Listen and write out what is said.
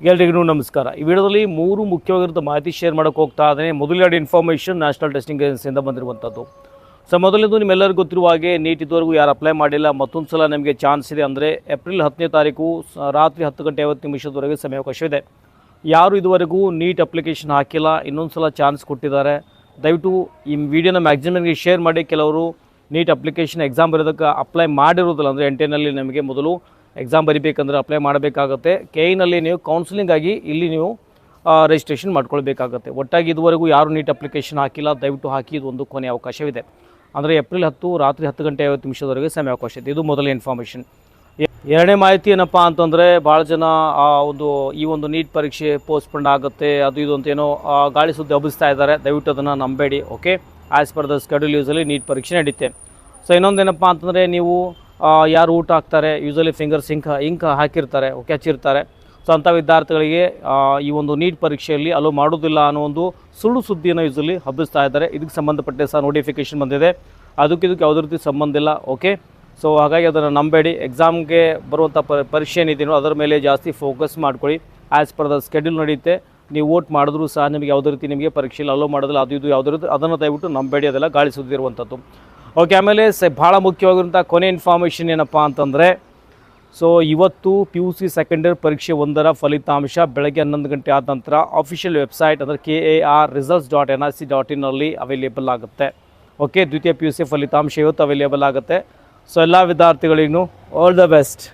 ಎಲ್ರಿಗೂ ನಮಸ್ಕಾರ. ಈ ವಿಡಿಯೋದಲ್ಲಿ ಮೂರು ಮುಖ್ಯವಾಗಿರುವಂಥ ಮಾಹಿತಿ ಶೇರ್ ಮಾಡೋಕೆ ಹೋಗ್ತಾ ಇದ್ದೇನೆ. ಮೊದಲೆರಡು ಇನ್ಫಾರ್ಮೇಷನ್ ನ್ಯಾಷನಲ್ ಟೆಸ್ಟಿಂಗ್ ಏಜೆನ್ಸಿಯಿಂದ ಬಂದಿರುವಂಥದ್ದು. ಸೊ ಮೊದಲನೇದು ನಿಮ್ಮೆಲ್ಲರಿಗೂ ಗೊತ್ತಿರುವ ಹಾಗೆ ನೀಟ್ ಇದುವರೆಗೂ ಯಾರು ಅಪ್ಲೈ ಮಾಡಿಲ್ಲ. ಮತ್ತೊಂದು ಸಲ ನಿಮಗೆ ಚಾನ್ಸ್ ಇದೆ ಅಂದರೆ ಏಪ್ರಿಲ್ ಹತ್ತನೇ ತಾರೀಕು ರಾತ್ರಿ ಹತ್ತು ಗಂಟೆ ಐವತ್ತು ನಿಮಿಷದವರೆಗೆ ಸಮಯಾವಕಾಶವಿದೆ. ಯಾರು ಇದುವರೆಗೂ ನೀಟ್ ಅಪ್ಲಿಕೇಶನ್ ಹಾಕಿಲ್ಲ, ಇನ್ನೊಂದು ಸಲ ಚಾನ್ಸ್ ಕೊಟ್ಟಿದ್ದಾರೆ. ದಯವಿಟ್ಟು ಈ ವಿಡಿಯೋನ ಮ್ಯಾಕ್ಸಿಮಮ್ಗೆ ಶೇರ್ ಮಾಡಿ. ಕೆಲವರು ನೀಟ್ ಅಪ್ಲಿಕೇಶನ್ ಎಕ್ಸಾಮ್ ಬರೋದಕ್ಕೆ ಅಪ್ಲೈ ಮಾಡಿರೋದಿಲ್ಲ ಅಂದರೆ ಎಂಟೆನಲ್ಲಿ ಟೆನಲ್ಲಿ ನಮಗೆ ಮೊದಲು ಎಕ್ಸಾಮ್ ಬರಿಬೇಕಂದ್ರೆ ಅಪ್ಲೈ ಮಾಡಬೇಕಾಗತ್ತೆ. ಕೆ ಐನಲ್ಲಿ ನೀವು ಕೌನ್ಸಿಲಿಂಗ್ ಆಗಿ ಇಲ್ಲಿ ನೀವು ರಿಜಿಸ್ಟ್ರೇಷನ್ ಮಾಡ್ಕೊಳ್ಬೇಕಾಗತ್ತೆ. ಒಟ್ಟಾಗಿ ಇದುವರೆಗೂ ಯಾರು ನೀಟ್ ಅಪ್ಲಿಕೇಶನ್ ಹಾಕಿಲ್ಲ, ದಯವಿಟ್ಟು ಹಾಕಿ, ಇದು ಒಂದು ಕೊನೆ ಅವಕಾಶವಿದೆ. ಅಂದರೆ ಏಪ್ರಿಲ್ ಹತ್ತು, ರಾತ್ರಿ ಹತ್ತು ಗಂಟೆ ಐವತ್ತು ನಿಮಿಷದವರೆಗೆ ಸಮಯ ಅವಕಾಶ ಇದೆ. ಇದು ಮೊದಲ ಇನ್ಫಾರ್ಮೇಷನ್ ಎರಡನೇ ಮಾಹಿತಿ ಏನಪ್ಪ ಅಂತಂದರೆ ಭಾಳ ಜನ, ಆ, ಒಂದು, ಈ ಒಂದು ನೀಟ್ ಪರೀಕ್ಷೆ ಪೋಸ್ಟ್ಪೋಂಡ್ ಆಗುತ್ತೆ, ಅದು ಇದು ಅಂತ ಏನೋ ಗಾಳಿ ಸುದ್ದಿ ಹಬ್ಬಿಸ್ತಾ ಇದ್ದಾರೆ. ದಯವಿಟ್ಟು ಅದನ್ನು ನಂಬೇಡಿ okay as per the schedule usually NEET ಪರೀಕ್ಷೆ ನಡೀತೆ. ಸೊ ಇನ್ನೊಂದೇನಪ್ಪ ಅಂತಂದರೆ, ನೀವು ಯಾರು ಊಟ ಹಾಕ್ತಾರೆ ಯೂಸಲಿ ಫಿಂಗರ್ಸ್ ಇಂಕ್ ಇಂಕ್ ಹಾಕಿರ್ತಾರೆ, ಕೆಚ್ಚಿರ್ತಾರೆ. ಸೊ ಅಂಥ ವಿದ್ಯಾರ್ಥಿಗಳಿಗೆ ಈ ಒಂದು ನೀಟ್ ಪರೀಕ್ಷೆಯಲ್ಲಿ ಅಲೋ ಮಾಡೋದಿಲ್ಲ ಅನ್ನೋ ಒಂದು ಸುಳ್ಳು ಸುದ್ದಿಯನ್ನು ಯೂಸಲಿ ಹಬ್ಬಿಸ್ತಾ ಇದ್ದಾರೆ. ಇದಕ್ಕೆ ಸಂಬಂಧಪಟ್ಟೆ ಸಹ ನೋಟಿಫಿಕೇಶನ್ ಬಂದಿದೆ. ಅದಕ್ಕೆ ಇದಕ್ಕೆ ಯಾವುದೇ ರೀತಿ ಸಂಬಂಧ ಇಲ್ಲ ಓಕೆ ಸೊ ಹಾಗಾಗಿ ಅದನ್ನು ನಂಬೇಡಿ. ಎಕ್ಸಾಮ್ಗೆ ಬರುವಂಥ ಪರೀಕ್ಷೆ ಏನಿದೆಯೋ ಅದರ ಮೇಲೆ ಜಾಸ್ತಿ ಫೋಕಸ್ ಮಾಡ್ಕೊಳ್ಳಿ. ಆ್ಯಸ್ ಪರ್ ದ ಸ್ಕೆಡ್ಯೂಲ್ ನಡೆಯುತ್ತೆ. ನೀವು ವೋಟ್ ಮಾಡಿದ್ರೂ ಸಹ ನಿಮಗೆ ಯಾವುದೇ ರೀತಿ ನಿಮಗೆ ಪರೀಕ್ಷೆಯಲ್ಲಿ ಅಲೋ ಮಾಡೋದಿಲ್ಲ. ಅದು ಇದು ಯಾವುದೇ ರೀತಿ ಅದನ್ನು ದಯವಿಟ್ಟು ನಂಬೇಡಿ. ಅದೆಲ್ಲ ಗಾಳಿ ಸುದ್ದಿರುವಂಥದ್ದು ಓಕೆ ಆಮೇಲೆ ಸ ಭಾಳ ಮುಖ್ಯವಾಗಿರುವಂಥ ಕೊನೆ ಇನ್ಫಾರ್ಮೇಷನ್ ಏನಪ್ಪ ಅಂತಂದರೆ ಸೊ ಇವತ್ತು ಪಿ ಯು ಸಿ ಸೆಕೆಂಡರಿ ಪರೀಕ್ಷೆ ಒಂದರ ಫಲಿತಾಂಶ ಬೆಳಗ್ಗೆ ಹನ್ನೊಂದು ಗಂಟೆ ಆದ ನಂತರ ಆಫಿಷಿಯಲ್ ವೆಬ್ಸೈಟ್ ಅಂದರೆ K A R results dot N R C dot ಇನ್ನಲ್ಲಿ available ಆಗುತ್ತೆ. ಓಕೆ ದ್ವಿತೀಯ ಪಿ ಯು ಸಿ ಫಲಿತಾಂಶ ಇವತ್ತು ಅವೈಲೇಬಲ್ ಆಗುತ್ತೆ. ಸೊ ಎಲ್ಲ ವಿದ್ಯಾರ್ಥಿಗಳಿಗೂ ಆಲ್ ದ ಬೆಸ್ಟ್